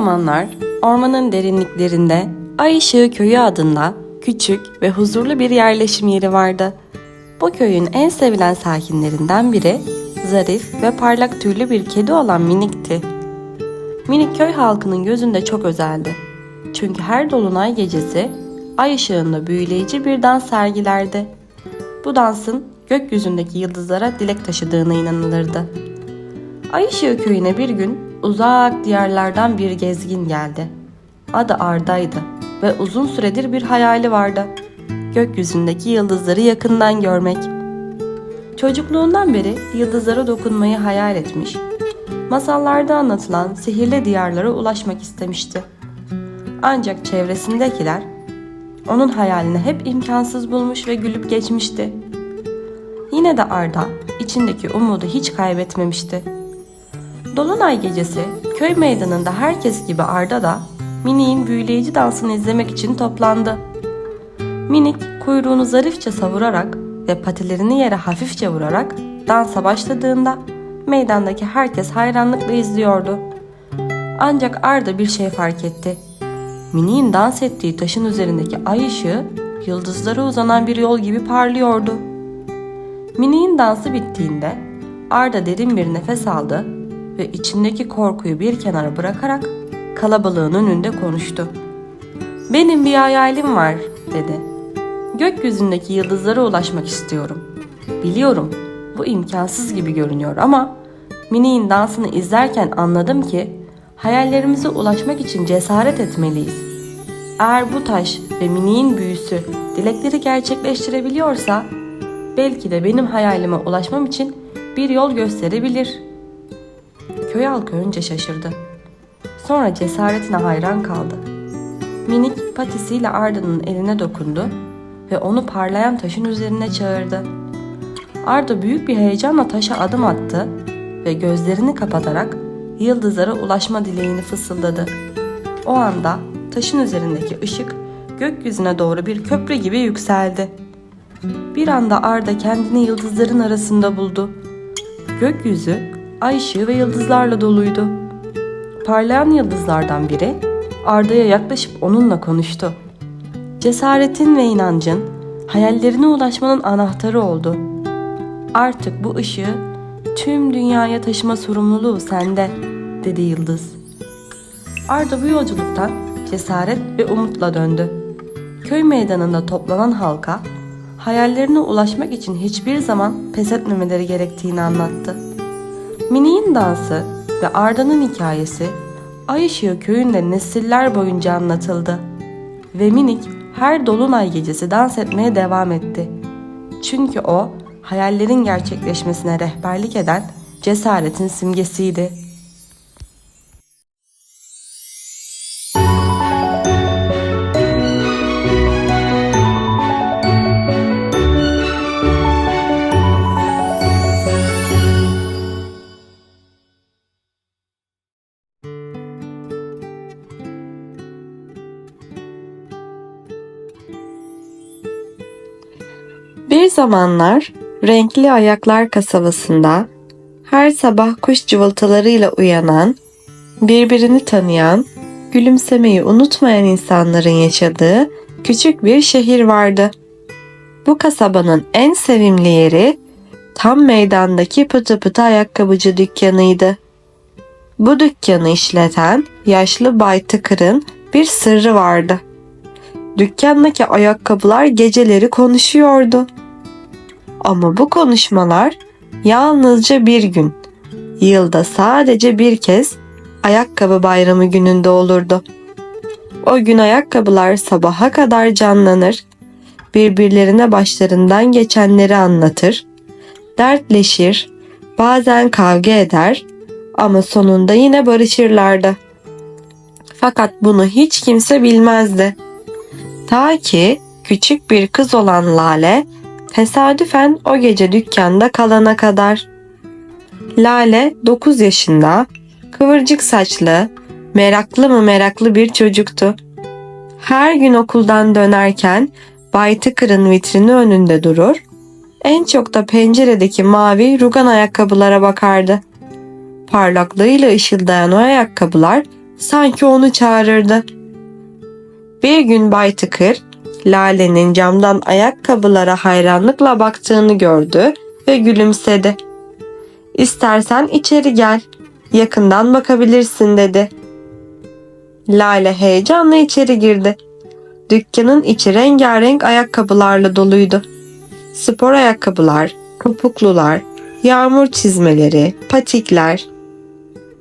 Zamanlar ormanın derinliklerinde Ay Işığı Köyü adında küçük ve huzurlu bir yerleşim yeri vardı. Bu köyün en sevilen sakinlerinden biri zarif ve parlak tüylü bir kedi olan Minik'ti. Minik köy halkının gözünde çok özeldi. Çünkü her dolunay gecesi ay ışığında büyüleyici bir dans sergilerdi. Bu dansın gökyüzündeki yıldızlara dilek taşıdığına inanılırdı. Ay ışığı köyüne bir gün uzak diyarlardan bir gezgin geldi. Adı Arda'ydı ve uzun süredir bir hayali vardı. Gökyüzündeki yıldızları yakından görmek. Çocukluğundan beri yıldızlara dokunmayı hayal etmiş. Masallarda anlatılan sihirli diyarlara ulaşmak istemişti. Ancak çevresindekiler onun hayalini hep imkansız bulmuş ve gülüp geçmişti. Yine de Arda içindeki umudu hiç kaybetmemişti. Dolunay gecesi köy meydanında herkes gibi Arda da Minik'in büyüleyici dansını izlemek için toplandı. Minik kuyruğunu zarifçe savurarak ve patilerini yere hafifçe vurarak dansa başladığında meydandaki herkes hayranlıkla izliyordu. Ancak Arda bir şey fark etti. Minik'in dans ettiği taşın üzerindeki ay ışığı yıldızlara uzanan bir yol gibi parlıyordu. Minik'in dansı bittiğinde Arda derin bir nefes aldı ve içindeki korkuyu bir kenara bırakarak kalabalığın önünde konuştu. Benim bir hayalim var dedi. Gökyüzündeki yıldızlara ulaşmak istiyorum. Biliyorum bu imkansız gibi görünüyor ama Minik'in dansını izlerken anladım ki hayallerimize ulaşmak için cesaret etmeliyiz. Eğer bu taş ve Minik'in büyüsü dilekleri gerçekleştirebiliyorsa belki de benim hayalime ulaşmam için bir yol gösterebilir. Köy halkı önce şaşırdı. Sonra cesaretine hayran kaldı. Minik patisiyle Arda'nın eline dokundu ve onu parlayan taşın üzerine çağırdı. Arda büyük bir heyecanla taşa adım attı ve gözlerini kapatarak yıldızlara ulaşma dileğini fısıldadı. O anda taşın üzerindeki ışık gökyüzüne doğru bir köprü gibi yükseldi. Bir anda Arda kendini yıldızların arasında buldu. Gökyüzü ay ışığı ve yıldızlarla doluydu. Parlayan yıldızlardan biri Arda'ya yaklaşıp onunla konuştu. Cesaretin ve inancın hayallerine ulaşmanın anahtarı oldu. Artık bu ışığı tüm dünyaya taşıma sorumluluğu sende, dedi yıldız. Arda bu yolculuktan cesaret ve umutla döndü. Köy meydanında toplanan halka hayallerine ulaşmak için hiçbir zaman pes etmemeleri gerektiğini anlattı. Minik'in dansı ve Arda'nın hikayesi Ay Işığı köyünde nesiller boyunca anlatıldı. Ve Minik her dolunay gecesi dans etmeye devam etti. Çünkü o hayallerin gerçekleşmesine rehberlik eden cesaretin simgesiydi. Bir zamanlar renkli ayaklar kasabasında her sabah kuş cıvıltılarıyla uyanan, birbirini tanıyan, gülümsemeyi unutmayan insanların yaşadığı küçük bir şehir vardı. Bu kasabanın en sevimli yeri tam meydandaki pıtı pıtı ayakkabıcı dükkanıydı. Bu dükkanı işleten yaşlı Bay Tıkır'ın bir sırrı vardı. Dükkandaki ayakkabılar geceleri konuşuyordu. Ama bu konuşmalar yalnızca bir gün, yılda sadece bir kez ayakkabı bayramı gününde olurdu. O gün ayakkabılar sabaha kadar canlanır, birbirlerine başlarından geçenleri anlatır, dertleşir, bazen kavga eder ama sonunda yine barışırlardı. Fakat bunu hiç kimse bilmezdi. Ta ki küçük bir kız olan Lale tesadüfen o gece dükkanda kalana kadar. Lale 9 yaşında, kıvırcık saçlı, meraklı mı meraklı bir çocuktu. Her gün okuldan dönerken Bay Tıkır'ın vitrini önünde durur, en çok da penceredeki mavi rugan ayakkabılara bakardı. Parlaklığıyla ışıldayan o ayakkabılar sanki onu çağırırdı. Bir gün Bay Tıkır, Lale'nin camdan ayakkabılara hayranlıkla baktığını gördü ve gülümsedi. İstersen içeri gel, yakından bakabilirsin dedi. Lale heyecanla içeri girdi. Dükkanın içi rengarenk ayakkabılarla doluydu. Spor ayakkabılar, topuklular, yağmur çizmeleri, patikler.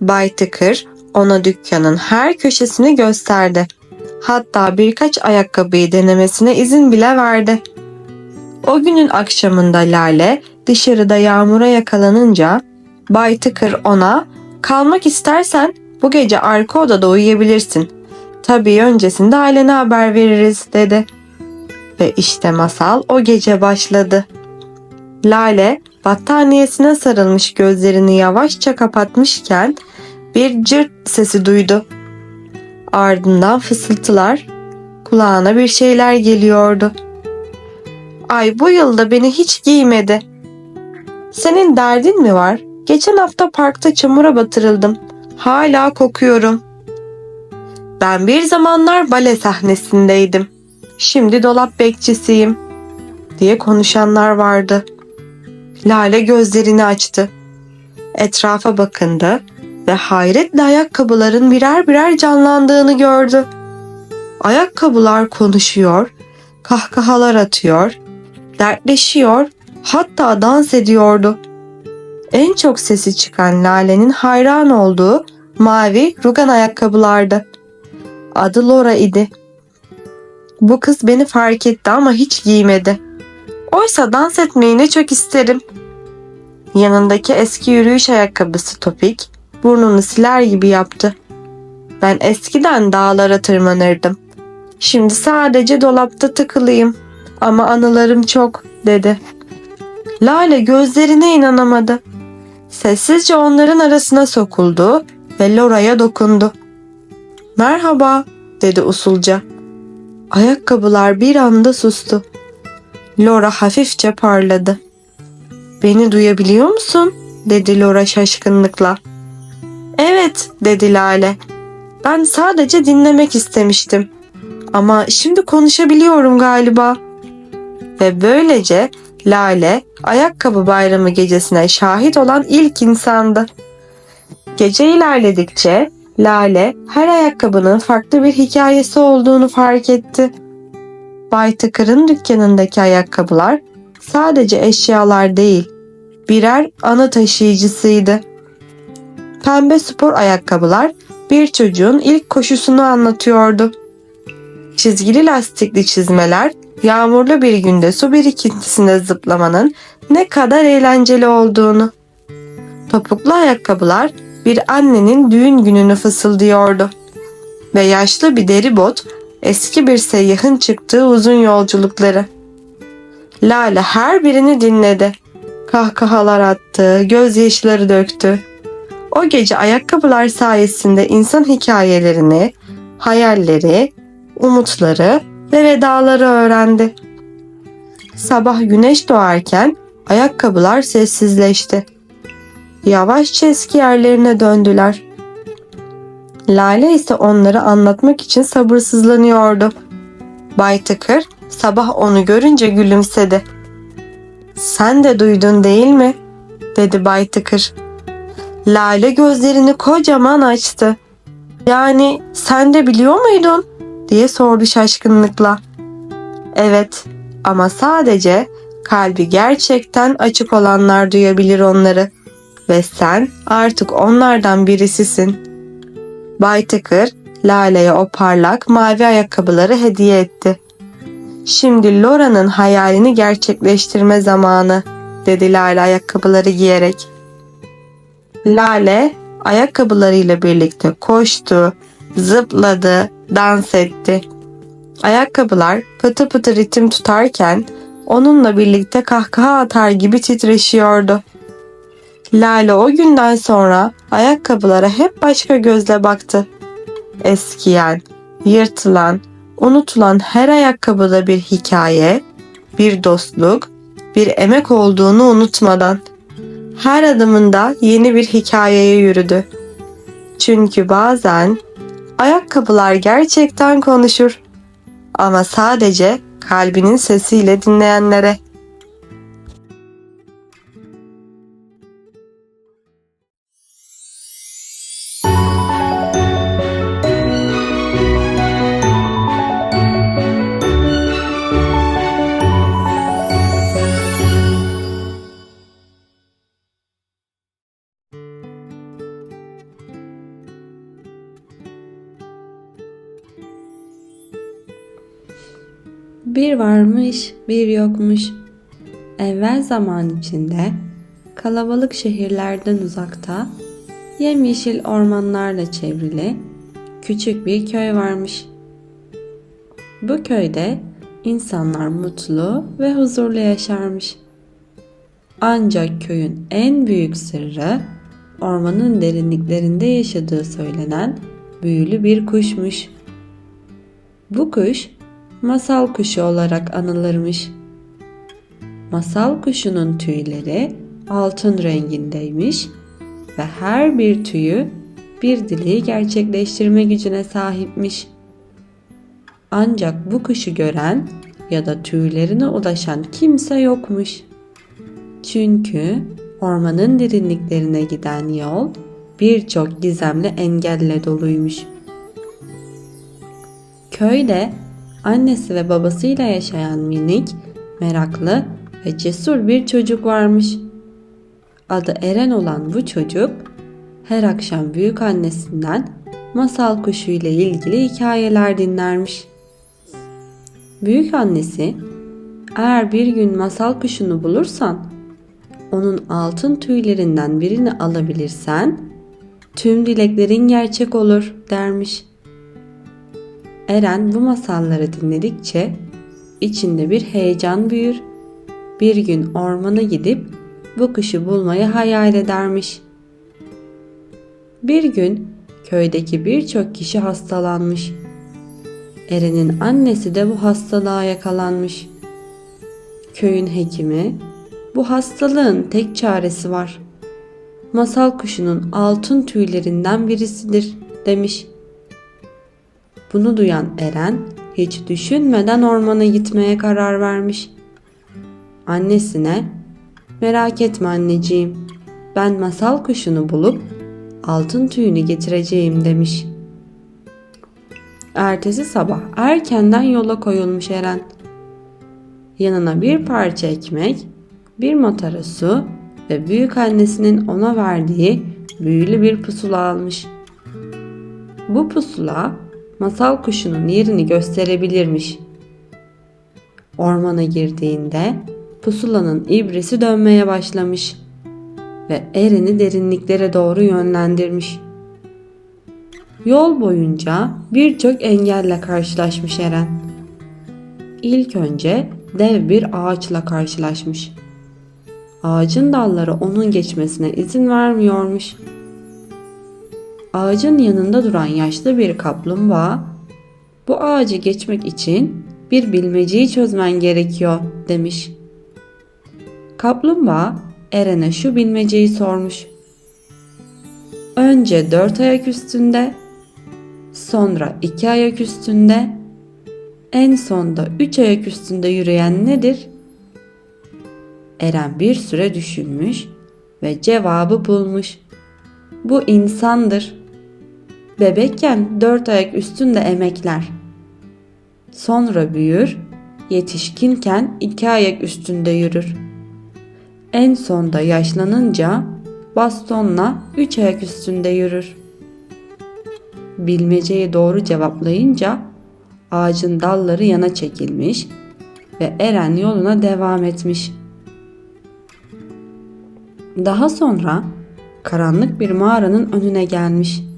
Bay Tıkır ona dükkanın her köşesini gösterdi. Hatta birkaç ayakkabıyı denemesine izin bile verdi. O günün akşamında Lale dışarıda yağmura yakalanınca Bay Tıkır ona kalmak istersen bu gece arka odada uyuyabilirsin. Tabii öncesinde ailene haber veririz dedi. Ve işte masal o gece başladı. Lale battaniyesine sarılmış gözlerini yavaşça kapatmışken bir cırt sesi duydu. Ardından fısıltılar, kulağına bir şeyler geliyordu. Ay bu yılda beni hiç giymedi. Senin derdin mi var? Geçen hafta parkta çamura batırıldım. Hala kokuyorum. Ben bir zamanlar bale sahnesindeydim. Şimdi dolap bekçisiyim diye konuşanlar vardı. Lale gözlerini açtı. Etrafa bakındı ve hayretle ayakkabıların birer birer canlandığını gördü. Ayakkabılar konuşuyor, kahkahalar atıyor, dertleşiyor, hatta dans ediyordu. En çok sesi çıkan Lale'nin hayran olduğu mavi rugan ayakkabılardı. Adı Laura idi. Bu kız beni fark etti ama hiç giymedi. Oysa dans etmeyi ne çok isterim. Yanındaki eski yürüyüş ayakkabısı Topik burnunu siler gibi yaptı. Ben eskiden dağlara tırmanırdım. Şimdi sadece dolapta tıkılıyım. Ama anılarım çok dedi. Lale gözlerine inanamadı. Sessizce onların arasına sokuldu ve Laura'ya dokundu. Merhaba dedi usulca. Ayakkabılar bir anda sustu. Laura hafifçe parladı. Beni duyabiliyor musun? dedi Laura şaşkınlıkla. Evet dedi Lale. Ben sadece dinlemek istemiştim. Ama şimdi konuşabiliyorum galiba. Ve böylece Lale ayakkabı bayramı gecesine şahit olan ilk insandı. Gece ilerledikçe Lale her ayakkabının farklı bir hikayesi olduğunu fark etti. Bay Tıkır'ın dükkanındaki ayakkabılar sadece eşyalar değil, birer anı taşıyıcısıydı. Pembe spor ayakkabılar bir çocuğun ilk koşusunu anlatıyordu. Çizgili lastikli çizmeler yağmurlu bir günde su birikintisinde zıplamanın ne kadar eğlenceli olduğunu. Topuklu ayakkabılar bir annenin düğün gününü fısıldıyordu. Ve yaşlı bir deri bot eski bir seyyahın çıktığı uzun yolculukları. Lale her birini dinledi. Kahkahalar attı, gözyaşları döktü. O gece ayakkabılar sayesinde insan hikayelerini, hayalleri, umutları ve vedaları öğrendi. Sabah güneş doğarken ayakkabılar sessizleşti. Yavaşça eski yerlerine döndüler. Lale ise onları anlatmak için sabırsızlanıyordu. Bay Tıkır sabah onu görünce gülümsedi. Sen de duydun değil mi? dedi Bay Tıkır. Lale gözlerini kocaman açtı. Yani sen de biliyor muydun? diye sordu şaşkınlıkla. Evet ama sadece kalbi gerçekten açık olanlar duyabilir onları ve sen artık onlardan birisisin. Bay Tıkır Lale'ye o parlak mavi ayakkabıları hediye etti. Şimdi Laura'nın hayalini gerçekleştirme zamanı dedi Lale ayakkabıları giyerek. Lale ayakkabılarıyla birlikte koştu, zıpladı, dans etti. Ayakkabılar pıtı pıtı ritim tutarken onunla birlikte kahkaha atar gibi titreşiyordu. Lale o günden sonra ayakkabılara hep başka gözle baktı. Eskiyen, yırtılan, unutulan her ayakkabıda bir hikaye, bir dostluk, bir emek olduğunu unutmadan. Her adımında yeni bir hikayeye yürüdü. Çünkü bazen Ayakkabılar gerçekten konuşur. Ama sadece kalbinin sesiyle dinleyenlere. Varmış, bir yokmuş. Evvel zaman içinde, kalabalık şehirlerden uzakta, yemyeşil ormanlarla çevrili küçük bir köy varmış. Bu köyde insanlar mutlu ve huzurlu yaşarmış. Ancak köyün en büyük sırrı ormanın derinliklerinde yaşadığı söylenen büyülü bir kuşmuş. Bu kuş masal kuşu olarak anılırmış. Masal kuşunun tüyleri altın rengindeymiş ve her bir tüyü bir dileği gerçekleştirme gücüne sahipmiş. Ancak bu kuşu gören ya da tüylerine ulaşan kimse yokmuş. Çünkü ormanın derinliklerine giden yol birçok gizemli engelle doluymuş. Köyde annesi ve babasıyla yaşayan minik, meraklı ve cesur bir çocuk varmış. Adı Eren olan bu çocuk her akşam büyük annesinden masal kuşu ile ilgili hikayeler dinlermiş. Büyük annesi, eğer bir gün masal kuşunu bulursan, onun altın tüylerinden birini alabilirsen, tüm dileklerin gerçek olur dermiş. Eren bu masalları dinledikçe içinde bir heyecan büyür. Bir gün ormana gidip bu kuşu bulmayı hayal edermiş. Bir gün köydeki birçok kişi hastalanmış. Eren'in annesi de bu hastalığa yakalanmış. Köyün hekimi bu hastalığın tek çaresi var. Masal kuşunun altın tüylerinden birisidir demiş. Bunu duyan Eren hiç düşünmeden ormana gitmeye karar vermiş. Annesine "Merak etme anneciğim. Ben masal kuşunu bulup altın tüyünü getireceğim." demiş. Ertesi sabah erkenden yola koyulmuş Eren. Yanına bir parça ekmek, bir matara su ve büyük annesinin ona verdiği büyülü bir pusula almış. Bu pusula masal kuşunun yerini gösterebilirmiş. Ormana girdiğinde pusulanın ibresi dönmeye başlamış ve Eren'i derinliklere doğru yönlendirmiş. Yol boyunca birçok engelle karşılaşmış Eren. İlk önce dev bir ağaçla karşılaşmış. Ağacın dalları onun geçmesine izin vermiyormuş. Ağacın yanında duran yaşlı bir kaplumbağa, bu ağacı geçmek için bir bilmeceyi çözmen gerekiyor demiş. Kaplumbağa Eren'e şu bilmeceyi sormuş. Önce dört ayak üstünde, sonra iki ayak üstünde, en sonda üç ayak üstünde yürüyen nedir? Eren bir süre düşünmüş ve cevabı bulmuş. Bu insandır. Bebekken dört ayak üstünde emekler. Sonra büyür, yetişkinken iki ayak üstünde yürür. En sonda yaşlanınca bastonla üç ayak üstünde yürür. Bilmeceyi doğru cevaplayınca ağacın dalları yana çekilmiş ve Eren yoluna devam etmiş. Daha sonra karanlık bir mağaranın önüne gelmiş.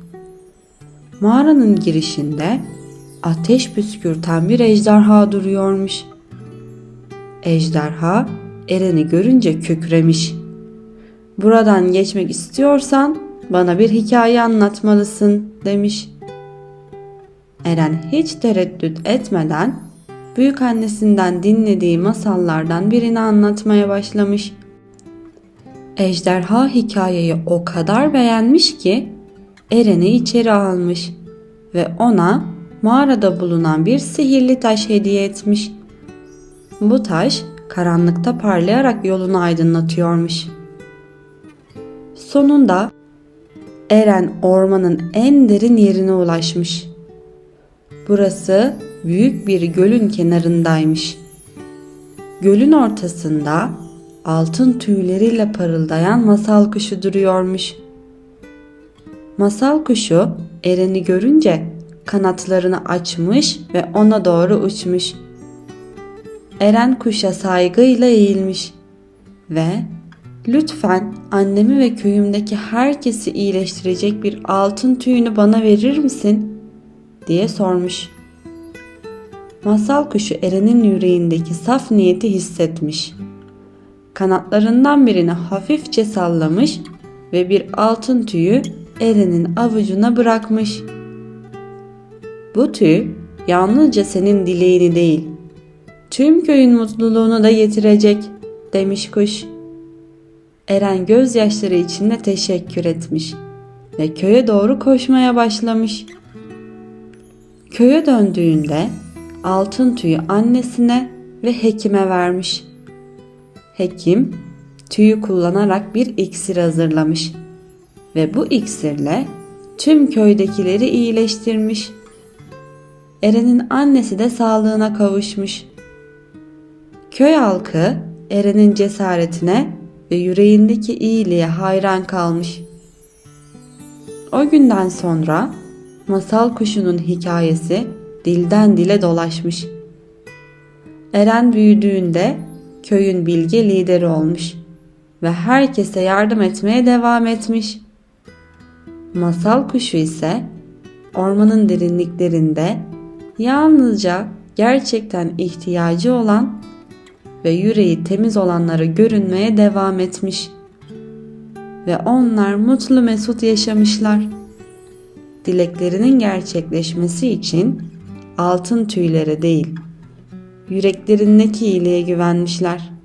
Mağaranın girişinde ateş püskürten bir ejderha duruyormuş. Ejderha Eren'i görünce kükremiş. Buradan geçmek istiyorsan bana bir hikaye anlatmalısın demiş. Eren hiç tereddüt etmeden büyük annesinden dinlediği masallardan birini anlatmaya başlamış. Ejderha hikayeyi o kadar beğenmiş ki Eren'i içeri almış ve ona mağarada bulunan bir sihirli taş hediye etmiş. Bu taş karanlıkta parlayarak yolunu aydınlatıyormuş. Sonunda Eren ormanın en derin yerine ulaşmış. Burası büyük bir gölün kenarındaymış. Gölün ortasında altın tüyleriyle parıldayan masal kuşu duruyormuş. Masal kuşu Eren'i görünce kanatlarını açmış ve ona doğru uçmuş. Eren kuşa saygıyla eğilmiş ve "Lütfen annemi ve köyümdeki herkesi iyileştirecek bir altın tüyünü bana verir misin?" diye sormuş. Masal kuşu Eren'in yüreğindeki saf niyeti hissetmiş. Kanatlarından birini hafifçe sallamış ve bir altın tüyü Eren'in avucuna bırakmış. Bu tüy yalnızca senin dileğini değil, tüm köyün mutluluğunu da getirecek demiş kuş. Eren gözyaşları içinde teşekkür etmiş ve köye doğru koşmaya başlamış. Köye döndüğünde altın tüyü annesine ve hekime vermiş. Hekim tüyü kullanarak bir iksir hazırlamış ve bu iksirle tüm köydekileri iyileştirmiş. Eren'in annesi de sağlığına kavuşmuş. Köy halkı Eren'in cesaretine ve yüreğindeki iyiliğe hayran kalmış. O günden sonra masal kuşunun hikayesi dilden dile dolaşmış. Eren büyüdüğünde köyün bilge lideri olmuş ve herkese yardım etmeye devam etmiş. Masal kuşu ise ormanın derinliklerinde yalnızca gerçekten ihtiyacı olan ve yüreği temiz olanlara görünmeye devam etmiş. Ve onlar mutlu mesut yaşamışlar. Dileklerinin gerçekleşmesi için altın tüylere değil, yüreklerindeki iyiliğe güvenmişler.